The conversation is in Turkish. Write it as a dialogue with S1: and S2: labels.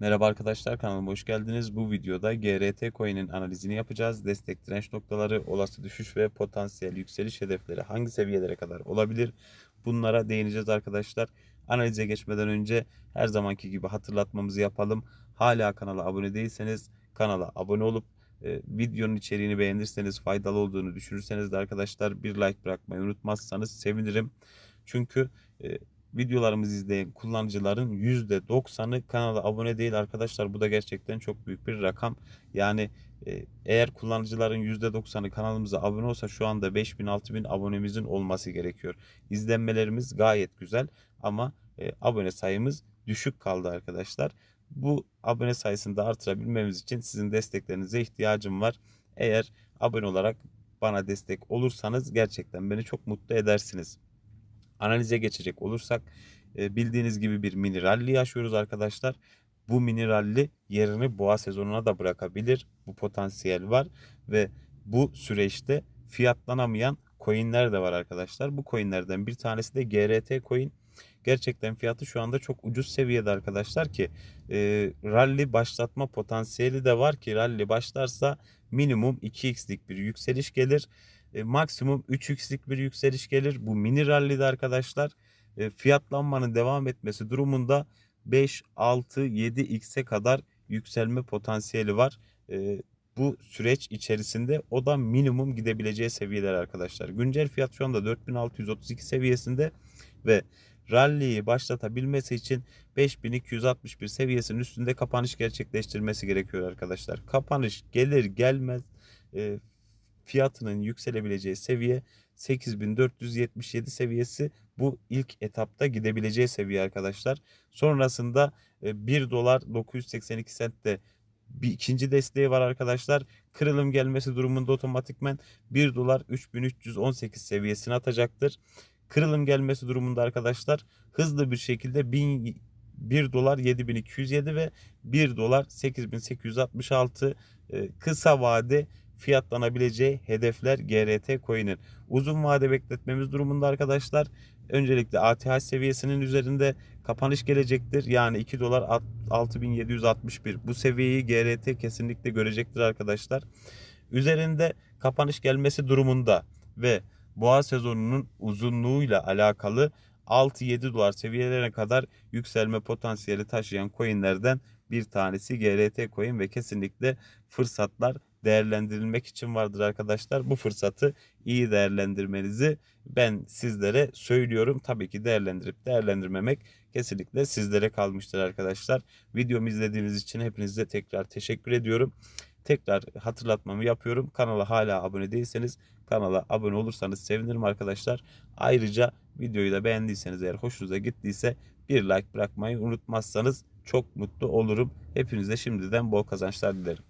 S1: Merhaba arkadaşlar kanalıma hoş geldiniz. Bu videoda GRT coin'in analizini yapacağız. Destek direnç noktaları, olası düşüş ve potansiyel yükseliş hedefleri hangi seviyelere kadar olabilir? Bunlara değineceğiz arkadaşlar. Analize geçmeden önce her zamanki gibi hatırlatmamızı yapalım. Hala kanala abone değilseniz kanala abone olup e, videonun içeriğini beğenirseniz faydalı olduğunu düşünürseniz de arkadaşlar bir like bırakmayı unutmazsanız sevinirim. Çünkü e, videolarımızı izleyen kullanıcıların %90'ı kanala abone değil arkadaşlar. Bu da gerçekten çok büyük bir rakam. Yani e, eğer kullanıcıların %90'ı kanalımıza abone olsa şu anda 5000-6000 abonemizin olması gerekiyor. İzlenmelerimiz gayet güzel ama e, abone sayımız düşük kaldı arkadaşlar. Bu abone sayısını da artırabilmemiz için sizin desteklerinize ihtiyacım var. Eğer abone olarak bana destek olursanız gerçekten beni çok mutlu edersiniz analize geçecek olursak e, bildiğiniz gibi bir mini rally yaşıyoruz arkadaşlar. Bu mini rally yerini boğa sezonuna da bırakabilir. Bu potansiyel var ve bu süreçte fiyatlanamayan coinler de var arkadaşlar. Bu coinlerden bir tanesi de GRT coin. Gerçekten fiyatı şu anda çok ucuz seviyede arkadaşlar ki e, rally başlatma potansiyeli de var ki rally başlarsa minimum 2x'lik bir yükseliş gelir e, maksimum 3x'lik bir yükseliş gelir. Bu mini rally'de arkadaşlar e, fiyatlanmanın devam etmesi durumunda 5, 6, 7x'e kadar yükselme potansiyeli var. E, bu süreç içerisinde o da minimum gidebileceği seviyeler arkadaşlar. Güncel fiyat şu anda 4632 seviyesinde ve rally'yi başlatabilmesi için 5261 seviyesinin üstünde kapanış gerçekleştirmesi gerekiyor arkadaşlar. Kapanış gelir gelmez e, fiyatının yükselebileceği seviye 8477 seviyesi bu ilk etapta gidebileceği seviye arkadaşlar. Sonrasında 1 e, dolar 982 sentte bir ikinci desteği var arkadaşlar. Kırılım gelmesi durumunda otomatikmen 1 dolar 3318 seviyesine atacaktır. Kırılım gelmesi durumunda arkadaşlar hızlı bir şekilde 1000 1 dolar 7207 ve 1 dolar 8866 e, kısa vade fiyatlanabileceği hedefler GRT coin'in. Uzun vade bekletmemiz durumunda arkadaşlar öncelikle ATH seviyesinin üzerinde kapanış gelecektir. Yani 2 dolar 6761 bu seviyeyi GRT kesinlikle görecektir arkadaşlar. Üzerinde kapanış gelmesi durumunda ve boğa sezonunun uzunluğuyla alakalı 6-7 dolar seviyelerine kadar yükselme potansiyeli taşıyan coinlerden bir tanesi GRT coin ve kesinlikle fırsatlar değerlendirilmek için vardır arkadaşlar. Bu fırsatı iyi değerlendirmenizi ben sizlere söylüyorum. Tabii ki değerlendirip değerlendirmemek kesinlikle sizlere kalmıştır arkadaşlar. Videomu izlediğiniz için hepinize tekrar teşekkür ediyorum. Tekrar hatırlatmamı yapıyorum. Kanala hala abone değilseniz kanala abone olursanız sevinirim arkadaşlar. Ayrıca videoyu da beğendiyseniz eğer hoşunuza gittiyse bir like bırakmayı unutmazsanız çok mutlu olurum. Hepinize şimdiden bol kazançlar dilerim.